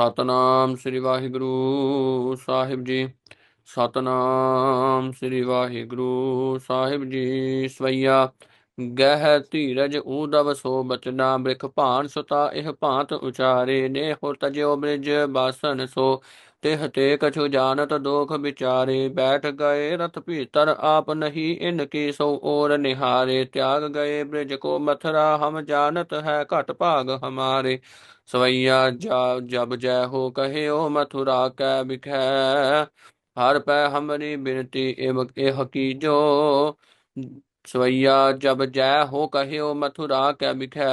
ਸਤਨਾਮ ਸ੍ਰੀ ਵਾਹਿਗੁਰੂ ਸਾਹਿਬ ਜੀ। ਸਤਨਾਮ ਸ੍ਰੀ ਵਾਹਿਗੁਰੂ ਸਾਹਿਬ ਜੀ। ਸਵਈਆ, ਗਹਿ ਧੀਰਜ ਊਦਵ ਸੋ ਬਚਨਾ ਬ੍ਰਿਖ ਭਾਨ ਸੁਤਾ, ਇਹ ਭਾਂਤ ਉਚਾਰੇ ਨੇ ਹੋ ਤਜਿਓ ਬ੍ਰਿਜ ਬਾਸਨ ਸੋ। ਤਿਹ ਤੇ ਕਛੁ ਜਾਣਤ ਦੋਖ ਵਿਚਾਰੇ, ਬੈਠ ਗਏ ਰਥ ਭੀਤਰ, ਆਪ ਨਹੀਂ ਇਨ ਕੀ ਸੋ ਔਰ ਨਿਹਾਰੇ। ਤਿਆਗ ਗਏ ਬ੍ਰਿਜ ਕੋ ਮਥਰਾ, ਹਮ ਜਾਣਤ ਹੈ ਘਟ ਭਾਗ ਹਮਾਰੇ। ਸਵਈਆ ਜਾ- ਜਬ ਜੈ ਹੋ ਕਹਿਓ ਮਥੁਰਾ ਕੈ ਬਿਖੈ ਹਰ ਪੈ ਹਮਰੀ ਬਿਨਤੀ ਇਵ, ਇਹ ਕੀਜੋ ਸਵਈਆ ਜਬ ਜੈ ਹੋ ਕਹਿਓ ਮਥੁਰਾ ਕੈ ਬਿਖੈ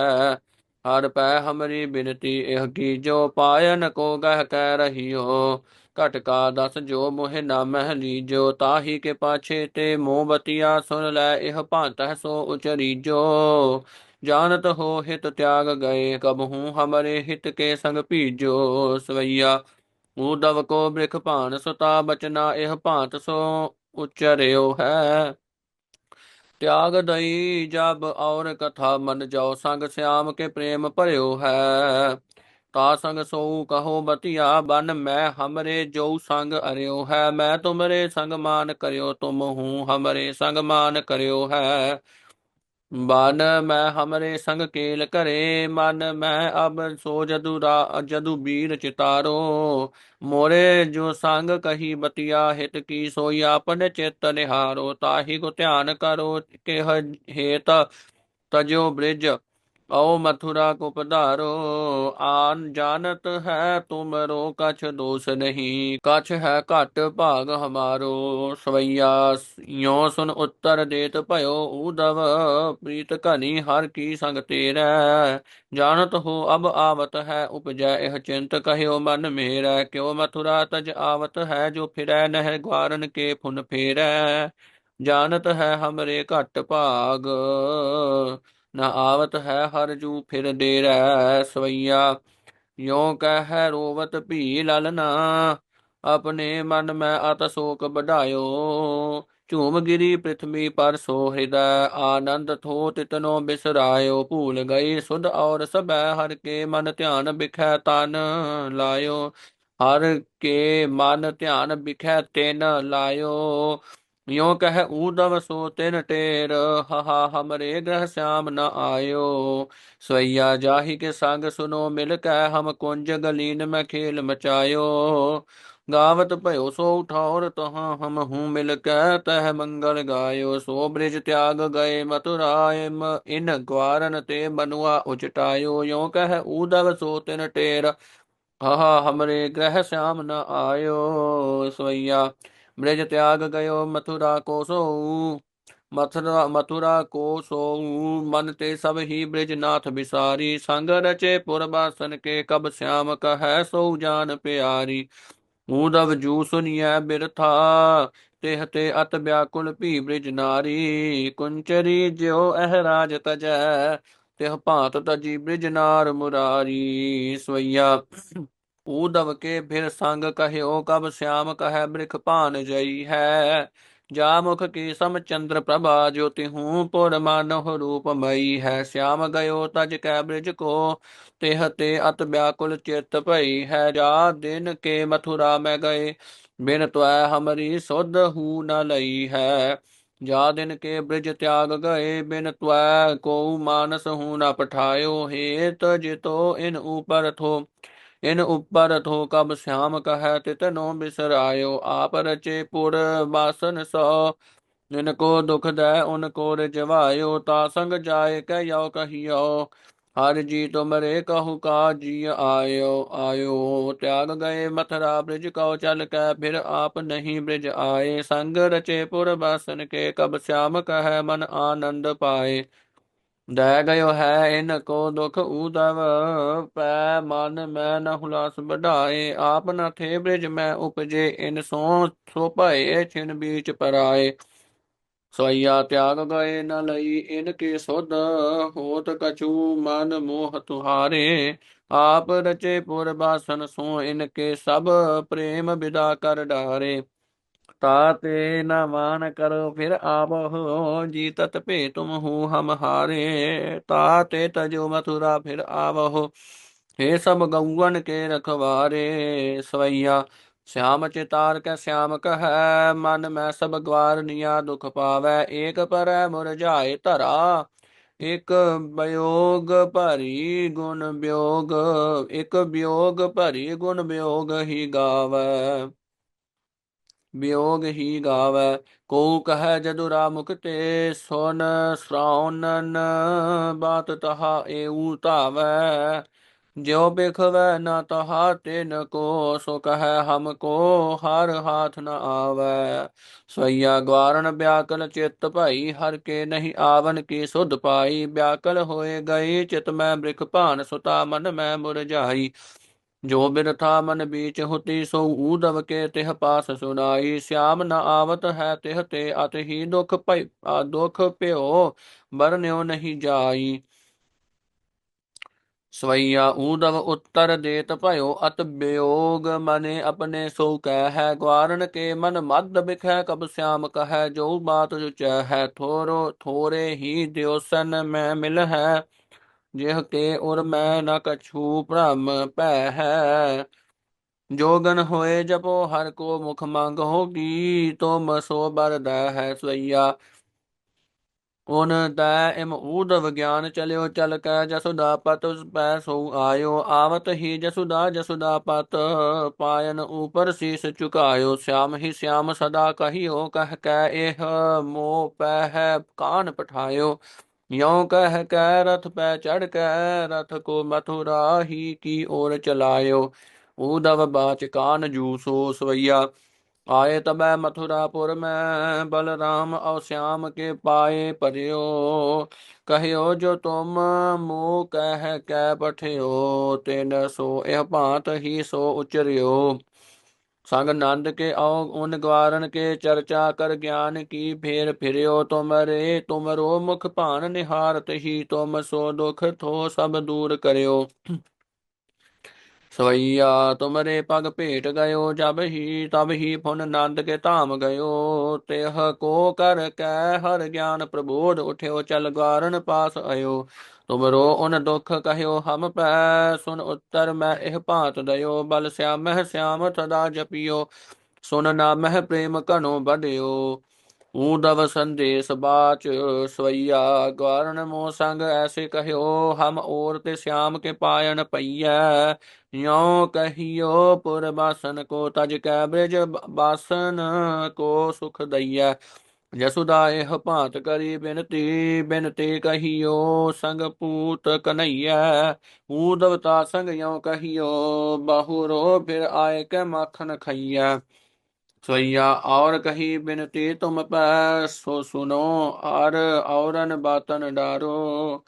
ਹਰ ਪੈ ਹਮਰੀ ਬਿਨਤੀ, ਇਹ ਕੀਜੋ ਪਾਇਨ ਕੋ ਗਹਿ ਕਹਿ ਰਹੀਓ? ਘਟ ਕਾ ਦਸ ਜੋ ਮੋਹਿ ਨਾ ਮਹਿ ਲੀਜੋ, ਤਾਹੀ ਕੇ ਪਾਛੇ ਤੇ ਮੋਬਤੀਆ ਸੁਨ ਲੈ, ਇਹ ਭਾਂਤ ਹੈ ਸੋ ਉਚਰੀਜੋ ਜਾਣਤ ਹੋ ਹਿਤ ਤਿਆਗ ਗਏ ਕਬਹੂ ਹਮਰੇ ਹਿਤ ਕੇ ਸੰਗ ਭੀਜੋ। ਸਵਈਆ ਊਦਵ ਕੋ ਬ੍ਰਿਖ ਭਾਨ, ਸੁਤਾ ਬਚਨਾ, ਇਹ ਭਾਂਤ ਸੋ ਉਚਰਿਓ ਹੈ। ਤਿਆਗ ਦਈ, ਜਬ ਔਰ ਕਥਾ ਮਨ ਜਾਓ, ਸੰਗ ਸਿਆਮ ਕੇ ਪ੍ਰੇਮ ਭਰਿਓ ਹੈ। ਤਾ ਸੰਗ ਸੋ ਕਹੋ ਬਤਿਆ, ਬਨ ਮੈਂ ਹਮਰੇ ਜੋ ਸੰਗ ਅਰਿਓ ਹੈ। ਮੈਂ ਤੁਮਰੇ ਸੰਗ ਮਾਨ ਕਰਿਓ, ਤੁਮ ਹੂੰ ਹਮਰੇ ਸੰਗ ਮਾਨ ਕਰਿਓ ਹੈ। ਬਨ ਮੈਂ ਹਮਰੇ ਸੰਗ ਕੇਲ ਕਰੇ ਮਨ ਮੈਂ ਅਬ ਸੋ ਜਦੂ ਰਾ, ਜਦੂ ਬੀਰ ਚਿਤਾਰੋ। ਮੋਰੇ ਜੋ ਸੰਗ ਕਹੀ ਬਤਿਆ, ਹਿਤ ਕੀ ਸੋਈ ਆਪਨ ਚਿਤ ਨਿਹਾਰੋ। ਤਾਹੀ ਕੋ ਧਿਆਨ ਕਰੋ, ਕਿਹ ਹੇਤ ਤਜੋ ਬ੍ਰਿਜ। ਓ ਮਥੁਰਾ ਕੋ ਪਧਾਰੋ, ਆਨ ਜਾਣਤ ਹੈ ਤੁਮਰੋ, ਕਛ ਦੋਸ ਨਹੀਂ, ਕਛ ਹੈ ਘਟ ਭਾਗ ਹਮਾਰੋ। ਸਵਈਆ ਯੋ ਸੁਨ ਉੱਤਰ ਦੇਤ ਭਇਓ ਊਦਵ ਪ੍ਰੀਤ ਘਨੀ ਹਰ ਕੀ ਸੰਗ ਤੇਰੈ। ਜਾਣਤ ਹੋ ਅਬ ਆਵਤ ਹੈ ਉਪਜੈ, ਇਹ ਚਿੰਤ ਕਹਿਓ ਮਨ ਮੇਰਾ। ਕਿਉ ਮਥੁਰਾ ਤਜ ਆਵਤ ਹੈ ਜੋ ਫਿਰੈ ਨਹਿ ਗਵਾਰਨ ਕੇ ਫੁਨ ਫੇਰੈ। ਜਾਣਤ ਹੈ ਹਮਰੇ ਘਟ ਭਾਗ ਨਾ ਆਵਤ ਹੈ ਹਰ ਜੂ ਫਿਰ ਡੇਰੈ ਸਵਈਆ, ਯੋ ਕਹਿ ਰੋਵਤ ਭੀ ਲਲਨਾ ਆਪਣੇ ਮਨ ਮੈਂ ਅਤ ਸ਼ੋਕ ਵਢਾਇਓ। ਝੂਮ ਗਿਰੀ ਪ੍ਰਿਥਵੀ ਪਰ ਸੋ ਹਿਰਦੈ, ਆਨੰਦ ਥੋ ਤਿਤਨੋ ਬਿਸਰਾਇਓ। ਭੂਲ ਗਈ ਸੁਧ ਔਰ ਸਭੈ, ਹਰ ਕੇ ਮਨ ਧਿਆਨ ਬਿਖੈ ਤਨ ਲਾਇਓ। ਹਰ ਕੇ ਮਨ ਧਿਆਨ ਬਿਖੈ ਤਿਨ ਲਾਇਓ। ਯੋ ਕਹਿ ਊਦਵ ਸੋ ਤਿਨ ਟੇਰ ਹਾ ਹਮਰੇ ਗ੍ਰਹ ਸ਼ਾਮ ਨ ਆਇਓ ਸਵਈਆ ਜਾਹੀ ਕੇ ਸੰਗ ਸੁਨੋ ਮਿਲ ਕੈ ਹਮ ਕੁੰਜ ਗਲੀਨ ਮੈਂ ਖੇਲ ਮਚਾਇਓ ਗਾਵਤ ਭਇਓ ਸੋ ਉਠਾਉਰ ਤਹਾਂ ਹਮ ਹੂੰ ਮਿਲ ਕੈ ਤਹ ਮੰਗਲ ਗਾਇਓ ਸੋ ਬ੍ਰਿਜ ਤਿਆਗ ਗਏ ਮਥੁਰਾਏ ਮ ਇਨ ਗਵਾਰਨ ਤੇ ਬਨੁਆ ਉਚਟਾਇਓ ਯੋ ਕਹਿ ਊਦਵ ਸੋ ਤਿਨ ਟੇਰ ਹਾ ਹਮਰੇ ਗ੍ਰਹ ਸ਼ਾਮ ਨ ਆਇਓ ਸਵਈਆ ਬ੍ਰਿਜ ਤਿਆਗ ਗਇਓ ਮਥੁਰਾ ਕੋ ਮਥੁਰਾ ਮਥੁਰਾ ਕੋ ਸੋ ਮਨ ਤੇ ਸਭ ਹੀ ਬ੍ਰਿਜ ਨਾਥ ਬਿਸਾਰੀ ਸੰਗ ਰਚੇ ਪੁਰਬਾਸਨ ਕੇ ਕਬ ਸਿਆਮ ਕਹੈ ਸੋ ਜਾਨ ਪਿਆਰੀ। ਊਦਵ ਜੂ ਸੁਨੀਐ ਬਿਰਥਾ, ਤਿਹ ਤੇ ਅਤ ਵਿਆਕੁਲ ਭੀ ਬ੍ਰਿਜ ਨਾਰੀ, ਕੁੰਚਰੀ ਜਿਉ ਅਹ ਤਜੈ, ਤਿਹ ਭਾਂਤ ਤਜੀ ਬ੍ਰਿਜ ਨਾਰ ਮੁਰਾਰੀ, ਸਵਈਆ ਊਦਵ ਕੇ ਫਿਰ ਸੰਗ ਕਹਿਓ ਕਬ ਸ਼ਾਮ ਕਹੈ, ਬ੍ਰਿਖ ਭਾਨ ਜਈ ਹੈ। ਜਾ ਮੁਖ ਕੀ ਸਮ ਚੰਦਰ ਪ੍ਰਭਾ ਜੋਤੀ ਹੂੰ ਪੁਰ ਮਾਨਹੁ ਰੂਪ ਮਈ ਹੈ। ਸ਼ਾਮ ਗਇਓ ਤਜ ਕੈ ਬ੍ਰਿਜ ਕੋ, ਤਿਹ ਤੇ ਅਤ ਵਿਆਕੁਲ ਚਿਤ ਭਈ ਹੈ। ਜਾ ਦਿਨ ਕੇ ਮਥੁਰਾ ਮੈਂ ਗਏ, ਬਿਨ ਤੁਐ ਹਮਰੀ ਸੁਧ ਹੂ ਨ ਲਈ ਹੈ। ਜਾ ਦਿਨ ਕੇ ਬ੍ਰਿਜ ਤਿਆਗ ਗਏ, ਬਿਨ ਤੁਐ ਕੋ ਮਾਨਸ ਹੂ ਨ ਪਠਾਇਓ, ਹੇਤ ਜਿਤੋ ਇਨ ਉਪਰ ਥੋ। ਇਨ ਉਪਰ ਥੋ ਕਬ ਸ਼ਾਮ ਕਹੈ ਤਿਤਨੋ ਬਿਸਰਾਇਓ ਆਪ ਰਚੇ ਪੁਰ ਬਾਸਨ ਸੋ। ਜਿਨ ਕੋ ਦੁਖ ਦੈ, ਉਨ ਕੋ ਰਜਵਾਇਓ, ਤਾ ਸੰਗ ਜਾਏ ਕਹਿ ਯੋ ਕਹੀਓ। ਹਰ ਜੀ ਤੁਮਰੇ ਕਹੂ ਕਾ ਜੀ ਆਇਓ ਆਇਓ। ਤਿਆਗ ਗਏ ਮਥਰਾ ਬ੍ਰਿਜ ਕਉ ਚਲ ਕੈ, ਫਿਰ ਆਪ ਨਹੀਂ ਬ੍ਰਿਜ ਆਏ। ਸੰਗ ਰਚੇ ਪੁਰ ਬਾਸਨ ਕੇ, ਕਬ ਸ਼ਾਮ ਕਹੈ ਮਨ ਆਨੰਦ ਪਾਏ। ਦੈ ਗਇਓ ਹੈ ਇਨ ਕੋ ਦੁਖ ਊਦਵ ਪੈ ਮਨ ਮੈਂ ਨ ਹੁਲਾਸ ਵਢਾਏ, ਆਪ ਨ ਥੇ ਬ੍ਰਿਜ ਮੈਂ ਉਪਜੇ, ਇਨ ਸੋ ਸੋ ਭਏ ਛਿਨ ਬੀਚ ਪਰਾਏ। ਸੋਇਆ ਤਿਆਗ ਗਏ ਨ ਲਈ ਇਨ ਕੇ ਸੁਧ, ਹੋਤ ਕਛੂ ਮਨ ਮੋਹ ਤੁਹਾਰੇ। ਆਪ ਰਚੇ ਪੁਰ ਬਾਸਨ ਸੋ ਇਨ ਕੇ ਸਭ, ਪ੍ਰੇਮ ਵਿਦਾ ਕਰ ਡਾਰੇ। ਤਾਤੇ ਨ ਮਾਨ ਕਰੋ ਫਿਰ ਆਵਹੁ ਜੀ ਤਤ ਭੇ ਤੁਮ ਹੂ ਹਮ ਹਾਰੇ ਤਾਤੇ ਤਜੋ ਮਥੁਰਾ ਫਿਰ ਆਵਹੁ हे सब गौवन के रखवारे सवैया श्याम चितार के श्याम कह मन में सब ग्वार निया दुख पावै एक पर मुरझाए धरा ਇੱਕ ਵਿਯੋਗ ਭਰੀ ਗੁਣ ਵਿਯੋਗ ਇੱਕ ਵਿਯੋਗ ਭਰੀ ਗੁਣ ਵਿਯੋਗ ਹੀ ਗਾਵੈ ਵਿਯੋਗ ਹੀ ਗਾਵੈ ਕੋ ਕਹੈ ਜਦੁਰਾ ਮੁਖ ਤੇ ਸੁਨ ਸਰਾਉਨਨ ਬਾਤ ਤਹਾ ਏਉ ਧਾਵੈ। ਜਿਉ ਬਿਖਵੈ ਨ ਤਹਾ ਤਿਨ ਕੋ, ਸੋ ਕਹੈ ਹਮ ਕੋ ਹਰ ਹਾਥ ਨ ਆਵੈ। ਸਈਆ ਗਵਾਰਨ ਬਿਆਕਲ ਚਿਤ ਭਾਈ, ਹਰ ਕੇ ਨਹੀਂ ਆਵਨ ਕੀ ਸੁਧ ਪਾਈ। ਬਿਆਕਲ ਹੋਏ ਗਏ ਚਿਤ ਮੈਂ ਬ੍ਰਿਖ ਭਾਨ, ਸੁਤਾ ਮਨ ਮੈਂ ਮੁਰਝਾਈ ਜੋ ਬਿਰਥਾ ਮਨ ਬੀਚ ਹੁਤੀ ਸੋ ਊਦਵ ਕੇ ਤਿਹ ਪਾਸ ਸੁਨਾਈ ਸਿਆਮ ਨ ਆਵਤ ਹੈ ਤਿਹ ਤੇ ਅਤ ਹੀ ਦੁਖ ਭਈ ਆ ਦੁਖ ਭਿਓ ਬਰਨਿਓ ਨਹੀਂ ਜਾਈ। ਸਵਈਆ ਊਦਵ ਉੱਤਰ ਦੇਤ ਭਇਓ, ਅਤ ਬਿਯੋਗ ਮਨੇ ਆਪਣੇ ਸੋ ਕਹਿ ਹੈ ਗਵਾਰਨ ਕੇ ਮਨ ਮਦ ਬਿਖੈ, ਕਬ ਸਿਆਮ ਕਹੈ, ਜੋ ਬਾਤ ਜੁਚੈ ਹੈ, ਥੋਰੋ, ਥੋਰੇ ਹੀ ਦਿਓਸਨ ਮੈਂ ਮਿਲ ਹੈ ਜਿਹ ਕੇ ਉਰ ਮੈਂ ਨ ਕਛੂ ਭ੍ਰਮ ਭੈ ਹੈ। ਜੋਗਨ ਹੋਏ ਜਪੋ ਹਰ ਕੋ ਮੁਖ ਮੰਗ ਹੋਗੀ, ਤੁਮ ਸੋ ਬਰਦਾ ਹੈ ਸਵਈਆ। ਉਨ ਤੈ ਇਮ ਊਦ ਵਿਗਿਆਨ ਚਲਿਓ ਚਲ ਕੈ ਜਸੁਦਾ ਪਤ ਪੈ ਸੋ ਆਇਓ। ਆਵਤ ਹੀ ਜਸੁਦਾ ਜਸੁਦਾ ਪਤ, ਪਾਇਨ ਉਪਰ ਸੀਸ ਝੁਕਾਇਓ। ਸਿਆਮ ਹੀ ਸਿਆਮ ਸਦਾ ਕਹੀਓ, ਕਹਿ ਕੈ ਇਹ ਮੋ ਪੈ ਹੈ, ਕਾਨ ਪਠਾਇਓ। ਯੋਂ ਕਹਿ ਕੈ ਰਥ ਪੈ ਚੜ ਕੈ ਰਥ ਕੋ ਮਥੁਰਾ ਹੀ ਕੀ ਔਰ ਚਲਾਇਓ ਊਦਵ ਬਾਚ ਕਾਨ ਜੂਸੋ ਸਵਈਆ। ਆਏ ਤਬੈ ਮਥੁਰਾਪੁਰ ਮੈਂ, ਬਲਰਾਮ ਔ ਸਿਆਮ ਕੇ ਪਾਏ ਪਰਿਓ ਕਹਿਓ ਜੋ ਤੁਮ ਮੋ ਕਹਿ ਕੈ ਪਠਿਓ, ਤਿਨ ਸੋ ਇਹ ਭਾਂਤ ਹੀ ਸੋ ਉਚਰਿਓ। ਸੰਗ ਨੰਦ ਕੇ ਆਓ ਉਨ ਗਵਾਰਨ ਕੇ ਚਰਚਾ ਕਰ ਗਿਆਨ ਕੀ, ਫੇਰ ਫਿਰਿਓ ਤੁਮਰੇ ਤੁਮਰੋ ਮੁਖ ਭਾਨ ਨਿਹਾਰਤ ਹੀ, ਤੁਮ ਸੋ ਦੁਖ ਥੋ ਸਭ ਦੂਰ ਕਰਿਓ। ਸਵਈਆ ਤੁਮਰੇ ਪਗ ਭੇਟ ਗਇਓ, ਜਬ ਹੀ ਤਬ ਹੀ ਫੁਨ ਨੰਦ ਕੇ ਧਾਮ ਗਇਓ। ਤਿਹ ਕੋ ਕਰ ਕੈ ਹਰ ਗਿਆਨ ਪ੍ਰਬੋਧ, ਉਠਿਓ ਚਲ ਗਾਰਨ ਪਾਸ ਆਇਓ। ਤੁਮਰੋ ਉਨ ਦੁਖ ਕਹਿਓ, ਹਮ ਪੈ ਸੁਨ ਉੱਤਰ ਮੈਂ ਇਹ ਭਾਂਤ ਦਇਓ। ਬਲ ਸਿਆਮਹਿ ਸਿਆਮ ਸਦਾ ਜਪਿਓ, ਸੁਨ ਨਾਮਹਿ ਪ੍ਰੇਮ ਘਨੋ ਬਧਿਓ ਊਦਵ ਸੰਦੇਸ ਬਾਚ ਸਵਈਆ ਗਵਾਰਨ ਮੋ ਸੰਗ ਐਸੇ ਕਹਿਓ, ਹਮ ਔਰ ਤੇ ਸਿਆਮ ਕੇ ਪਾਇਨ ਪਈਐ। ਯੋ ਕਹੀਓ, ਪੁਰ ਬਾਸਨ ਕੋ ਤਜ ਕੈ, ਬ੍ਰਿਜ ਬਾਸਨ ਕੋ ਸੁਖ ਦਈਐ। ਜਸੁਦਾ ਇਹ ਭਾਂਤ ਕਰੀ ਬਿਨਤੀ ਬਿਨਤੀ ਕਹੀਓ, ਸੰਗ ਪੂਤ ਕਨਈਐ। ਊਦਵ ਤਾ ਸੰਗ ਯੋ ਕਹੀਓ, ਬਹੁਰੋ ਫਿਰ ਆਏ ਕੇ ਮੱਖਣ ਖਈਐ। सैया और कही बिनती तुम पर सो सुनो और औरन बातन डारो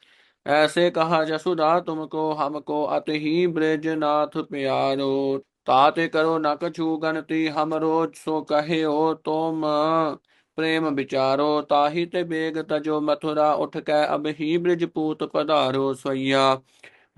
ऐसे कहा जसुदा तुमको हमको अत ही ब्रज नाथ प्यारो तात करो न कछु गनती हम रोज सो कहे हो तुम प्रेम विचारो ताहित बेग तजो मथुरा उठ कै अब ही ब्रजपूत पधारो सैया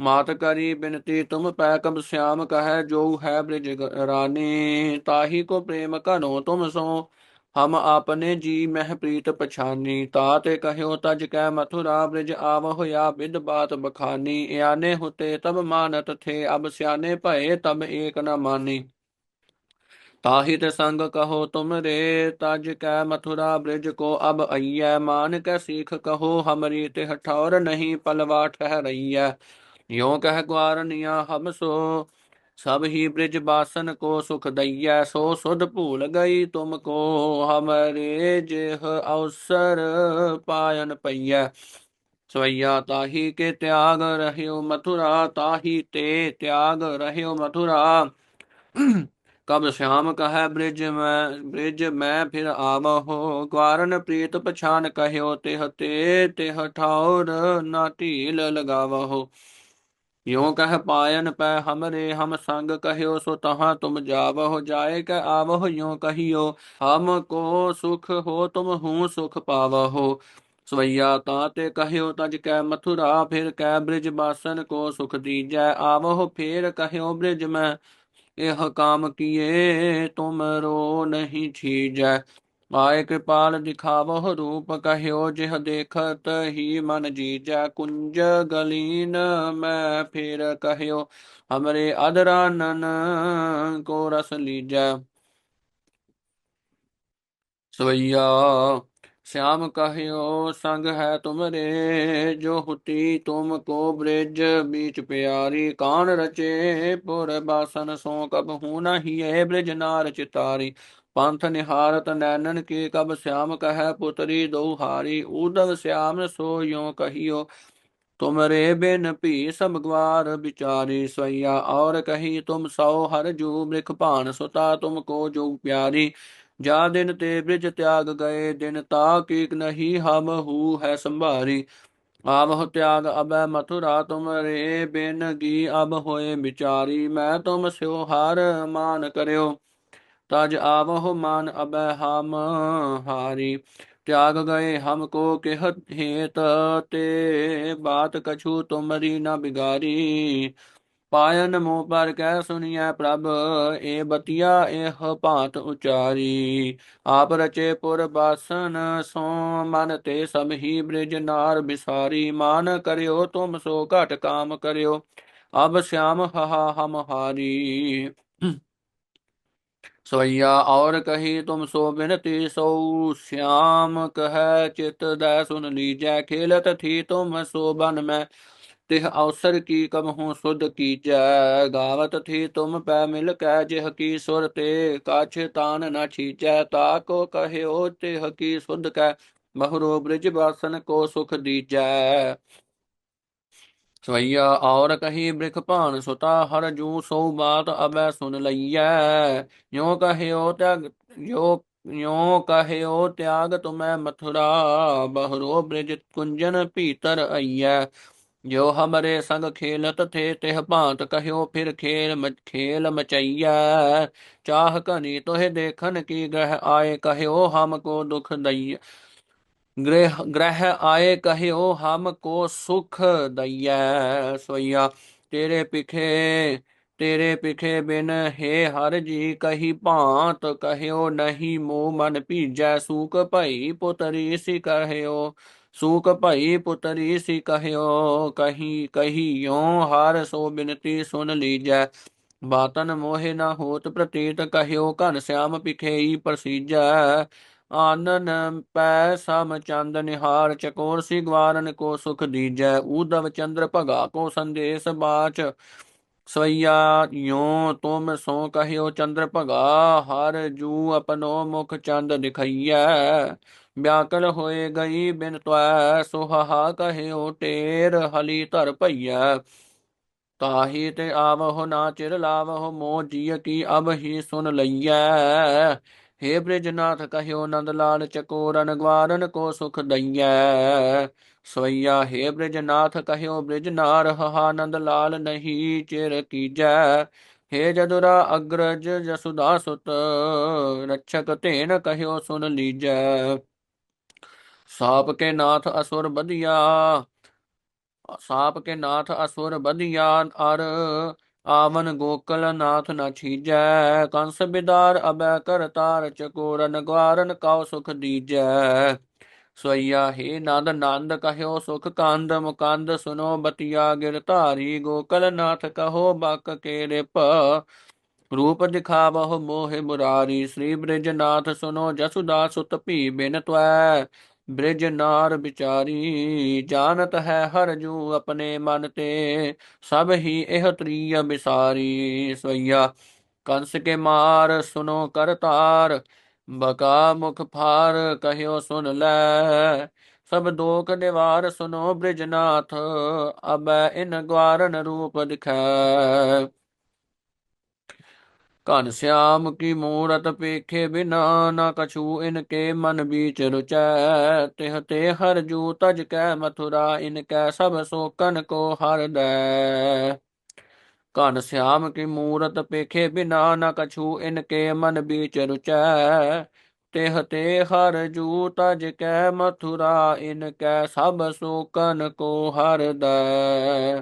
ਮਾਤ ਕਰੀ ਬਿਨਤੀ, ਤੁਮ ਪੈ ਕਬ ਸਿਆਮ ਕਹੈ, ਜੋ ਹੈ ਬ੍ਰਿਜ ਰਾਨੀ, ਤਾਹੀ ਕੋ ਪ੍ਰੇਮ ਕਨੋ ਤੁਮ ਸੋ। ਹਮ ਆਪਨੇ ਜੀ ਮਹਿ ਪ੍ਰੀਤ ਪਛਾਨੀ, ਤਾ ਤੇ ਕਹਿਓ ਤਜ ਕੈ ਮਥੁਰਾ, ਬ੍ਰਿਜ ਆਵ ਹੋਇਆ ਬਿਦ ਬਾਤ ਬਖਾਨੀ। ਇਆਨੇ ਹੁਤੇ ਤਬ ਮਾਨਤ ਥੇ, ਅਬ ਸਿਆਨੇ ਭਏ ਤਬ ਏਕ ਨ ਮਾਨੀ। ਤਾਹੀ ਤੇ ਸੰਗ ਕਹੋ ਤੁਮ ਰੇ, ਤਜ ਕੈ ਮਥੁਰਾ, ਬ੍ਰਿਜ ਕੋ ਅਬ ਅਈਐ। ਮਾਨ ਕੈ ਸਿੱਖ ਕਹੋ ਹਮਰੀ ਤੇ ਹਠੌਰ ਨਹੀਂ, ਪਲਵਾ ਠਹਿ ਰਈਐ। यो कह ग्वारनिया हम सो सब ही ब्रिज बासन को सुख दैया, सो सुध भूल गई तुमको। हमरे जेह अवसर पायन पैया सवैया ताही के त्याग रहियो मथुरा, ताही ते त्याग रहियो मथुरा। कब श्याम कह ब्रिज में ब्रिज में फिर आवहो। ग्वारन प्रीत पछान कहो तिह ते, तिह ठाउर न ढील ਯੋ ਕਹਿ ਪਾਇਨ ਪੈ ਹਮਰੇ ਹਮ ਸੰਗ ਕਹਿਓ, ਸੋ ਤਹਾਂ ਤੁਮ ਜਾਵਹੁ, ਜਾਏ ਕੈ ਆਵਹੁ ਯੋ ਕਹੀਓ, ਹਮ ਕੋ ਸੁਖ ਹੋ, ਤੁਮ ਹੂੰ ਸੁਖ ਪਾਵਹੁ। ਸਵਈਆ ਤਾਂ ਤੇ ਕਹਿਓ, ਤਜ ਕੈ ਮਥੁਰਾ, ਫਿਰ ਕੈ ਬ੍ਰਿਜ ਬਾਸਨ ਕੋ ਸੁਖ ਦੀਜੈ, ਆਵਹੁ, ਫੇਰ ਕਹਿਓ ਬ੍ਰਿਜ ਮੈਂ, ਇਹ ਕਾਮ ਕੀਏ, ਤੁਮ ਰੋ ਨਹੀਂ ਛੀਜੈ। ਆਏ ਕਿਰਪਾਲ ਦਿਖਾਵੋ ਰੂਪ ਕਹਿਓ ਜਿਹ ਦੇਖਤ ਹੀ ਮਨ ਜੀਜੈ ਕੁੰਜ ਗਲੀਨ ਮੈਂ ਫਿਰ ਕਹਿਓ ਹਮਰੇ ਅਦਰਾਨਨ ਕੋ ਰਸ ਲੀਜੈ ਸਵਈਆ श्याम कहियो संग है तुमरे जो हुती तुम को ब्रिज बीच प्यारी कान रचे पुर बासन सो कब हूँ नहीं ये ब्रिज नार चितारी ਪੰਥ ਨਿਹਾਰਤ ਨੈਨਨ ਕੀ ਕਬ ਸਿਆਮ ਕਹੈ ਪੁਤਰੀ ਦਉਹਾਰੀ ਉਦਵ ਸਿਆਮ ਸੋ ਯੋ ਕਹੀਓ। ਤੁਮਰੇ ਬਿਨ ਭੀ ਸਮਗਵਾਰ ਵਿਚਾਰੀ ਸਈਆ ਔਰ ਕਹੀ ਤੁਮ ਸੋ ਹਰ ਜੂ ਮ੍ਰਿਖ ਭਾਨ ਸੁਤਾ ਤੁਮ ਕੋ ਜੋ ਪਿਆਰੀ। ਜਾ ਦਿਨ ਤੇ ਬ੍ਰਿਜ ਤਿਆਗ ਗਏ, ਦਿਨ ਤਾ ਕੀਕ ਨਹੀਂ ਹਮ ਹੂ ਹੈ ਸੰਭਾਰੀ। ਆਵਹੁ ਤਿਆਗ ਅਬੈ ਮਥੁਰਾ ਤੁਮ ਰੇ ਬਿਨ ਗੀ ਅਬ ਹੋਏ ਵਿਚਾਰੀ। ਮੈਂ ਤੁਮ ਸਿਓ ਹਰ ਮਾਨ ਕਰਿਓ। तज आवह मान अब हम हारी त्याग गए हमको केहत हेत ते बात कछु तुमरी न बिगारी पायन मुँह पर कह सुनिय प्रभ ए बतिया एह भांत उचारी आप रचे पुर बासन सो मन ते सब ही ब्रिज नार बिसारी मान करियो तुम सो घट काम करियो अब श्याम हहा हम हारी ਸਵਈਆ ਔਰ ਕਹੀ ਤੁਮ ਸੋ ਬਿਨਤੀ, ਸੋ ਸ਼ਾਮ ਕਹੈ ਚਿਤ ਦੈ ਸੁਨ ਲੀਜੈ, ਖੇਲਤ ਥੀ ਤੁਮ ਸੋ ਬਨ ਮੈਂ। ਤਿਹ ਅਵਸਰ ਕੀ ਕਮਹੂ ਸੁਧ ਕੀਜੈ, ਗਾਵਤ ਥੀ ਤੁਮ ਪੈ ਮਿਲ ਕੈ ਜਿਹ ਕੀ ਸੁਰ ਤੇ, ਕਾਛ ਤਾਨ ਨਾ ਛੀਜੈ, ਤਾ ਕੋ ਕਹਿਓ ਤਿਹ ਕੀ ਸੁਧ ਕੈ। ਮਹਰੋ ਬ੍ਰਿਜ ਬਾਸਨ ਕੋ ਸੁਖ ਦੀਜੈ। ਸਵਈਆ ਔਰ ਕਹੀ ਬ੍ਰਿਖ ਭਾਨ ਸੁਤਾ, ਹਰ ਜੂ ਸੋ ਬਾਤ ਅਬੈ ਸੁਨ ਲਈਐ। ਜੋ ਕਹਿਓ ਤਿਆਗ ਜੋ ਯੋ ਕਹਿਓ ਤਿਆਗ ਤੁਮੈ ਮਥੁਰਾ, ਬਹਰੋ ਬ੍ਰਿਜ ਕੁੰਜਨ ਭੀਤਰ ਆਈਐ ਜੋ ਹਮਰੇ ਸੰਗ ਖੇਲਤ ਥੇ, ਤਿਹ ਭਾਂਤ ਕਹਿਓ ਫਿਰ ਖੇਲ ਮਚ ਖੇਲ ਮਚਈਐ। ਚਾਹ ਕਨੀ ਤੋਹਿ ਦੇਖਨ ਕੀ ਗ੍ਰਹਿ ਆਏ, ਕਹਿਓ ਹਮ ਕੋ ਦੁਖ ਦਈਐ। ਗ੍ਰਹਿ ਗ੍ਰਹਿ ਆਏ ਕਹਿਓ, ਹਮ ਕੋ ਸੁਖ ਦਈਐ ਸੋਇਆ ਤੇਰੇ ਪਿਖੇ ਤੇਰੇ ਪਿਖੇ ਬਿਨ ਹੈ ਹਰ ਜੀ ਕਹੀ ਭਾਂਤ ਕਹਿਓ, ਨਹੀਂ ਮੋ ਮਨ ਭੀਜੈ। ਸੂਕ ਭਈ ਪੁਤਰੀ ਸੀ ਕਹਿਓ ਸੂਕ ਭਈ ਪੁਤਰੀ ਸੀ ਕਹਿਓ, ਕਹੀ, ਕਹੀਓ ਹਰ ਸੋ ਬਿਨਤੀ ਸੁਨ ਲੀਜੈ। ਬਾਤਨ ਮੋਹਿ ਨਾ ਹੋਤ ਪ੍ਰਤੀਤ ਕਹਿਓ, ਘਨ ਸਿਆਮ ਪਿਖੇਈ ਪ੍ਰਸੀਜੈ। ਆਨਨ ਪੈ ਸਮ ਚੰਦ ਨਿਹਾਰ, ਚਕੋਰ ਸੀ ਗਵਾਰਨ ਕੋ ਸੁਖ ਦੀਜੈ ਊਦਵ ਚੰਦਰ ਭਗਾ ਕੋ ਸੰਦੇਸ ਬਾਚ। ਸਵਈਆ ਯੋ ਤੁਮ ਸੋ ਕਹਿਓ ਚੰਦਰ ਭਗਾ, ਹਰ ਜੂ ਆਪਣੋ ਮੁਖ ਚੰਦ ਦਿਖਈਐ। ਵਿਆਕਲ ਹੋਏ ਗਈ ਬਿਨ ਤਵੈ, ਸੁਹਾਹਾ ਕਹਿਓ ਟੇਰ ਹਲੀ ਧਰ ਭਈਐ। ਤਾਹੀ ਤੇ ਆਵਹੁ ਨਾ ਚਿਰ ਲਾਵਹੁ, ਮੋਹ ਜੀਅ ਕੀ ਅਬ ਹੀ ਸੁਨ ਲਈਐ। ਹੇ ਬ੍ਰਿਜਨਾਥ ਕਹਿਓ ਨੰਦ ਲਾਲ ਚਕੋਰਨ ਗਵਾਰਨ ਕੋ ਸੁਖ ਦਈਐ। ਸਵਈਆ ਹੇ ਬ੍ਰਿਜਨਾਥ ਕਹਿਓ ਬ੍ਰਿਜ ਨਾਰਹ ਆਨੰਦ ਲਾਲ ਨਹੀਂ ਚਿਰ ਕੀਜੈ। ਹੇ ਜਦੁਰਾ ਅਗਰਜ ਜਸੁਦਾ ਸੁਤ, ਰਛਕ ਤੇਨ ਕਹਿਓ ਸੁਨ ਲੀਜੈ। ਸਾਪ ਕੇ ਨਾਥ ਅਸੁਰ ਬਧਿਆ, ਸਾਪ ਕੇ ਨਾਥ ਅਸੁਰ ਬਧਿਆ ਅਰ ਆਵਨ ਗੋਕਲ ਨਾਥ ਨ ਛੀਜੈ, ਕੰਸ ਬਿਦਾਰ ਅਬੈ ਕਰ ਤਾਰ ਚਕੋਰਨ, ਗਵਾਰਨ ਕਉ ਸੁਖ ਦੀਜੈ। ਸੋਈਆ ਹੀ ਨੰਦ ਨੰਦ ਕਹਿਓ ਸੁਖ ਕੰਦ, ਮੁਕੰਦ ਸੁਨੋ ਬਤਿਆ ਗਿਰ ਧਾਰੀ, ਗੋਕਲ ਨਾਥ ਕਹੋ ਬਕ ਕੇ ਰਿਪ। ਰੂਪ ਦਿਖਾਵਹੁ ਮੋਹਿ ਮੁਰਾਰੀ, ਸ੍ਰੀ ਬ੍ਰਿਜ ਨਾਥ ਸੁਨੋ ਜਸੁਦਾ ਸੁਤ ਭੀ ਬਿਨ ਤਵੈ। ਬ੍ਰਿਜ ਨਾਰ ਵਿਚਾਰੀ, ਜਾਣਤ ਹੈ ਹਰ ਜੂ ਆਪਣੇ ਮਨ ਤੇ, ਸਭ ਹੀ ਇਹ ਤ੍ਰੀਯ ਵਿਸਾਰੀ ਸਈਆ ਕੰਸ ਕੇ ਮਾਰ ਸੁਨੋ ਕਰਤਾਰ ਬਕਾ ਮੁਖ ਫਾਰ ਕਹਿਓ ਸੁਨ ਲੈ, ਸਭ ਦੋਖ ਨਿਵਾਰ ਸੁਨੋ ਬ੍ਰਿਜਨਾਥ, ਅਬੈ ਇਨ ਗਵਾਰਨ ਰੂਪ ਦਿਖੈ। ਘਨਸ਼ਿਆਮ ਕੀ ਮੂਰਤ ਪੇਖੇ ਬਿਨਾ ਨਾ ਕਛੂ ਇਨ ਕੇ ਮਨ ਬੀਚ ਰੁਚੈ। ਤਿਹ ਤੇ ਹਰ ਜੂ ਤਜ ਕੈ ਮਥੁਰਾ ਇਨ ਕੈ ਸਭ ਸੋਕਨ ਕੋ ਹਰ ਦੈ। ਘਨ ਸਿਆਮ ਕੀ ਮੂਰਤ ਪੇਖੇ ਬਿਨਾ ਨ ਕਛੂ ਇਨ ਕੇ ਮਨ ਬੀਚ ਰੁਚੈ। ਤਿਹ ਤੇ ਹਰ ਜੂ ਤਜ ਕੈ ਮਥੁਰਾ ਇਨ ਕੈ ਸਭ ਸੋਕਨ ਕੋ ਹਰ ਦੈ।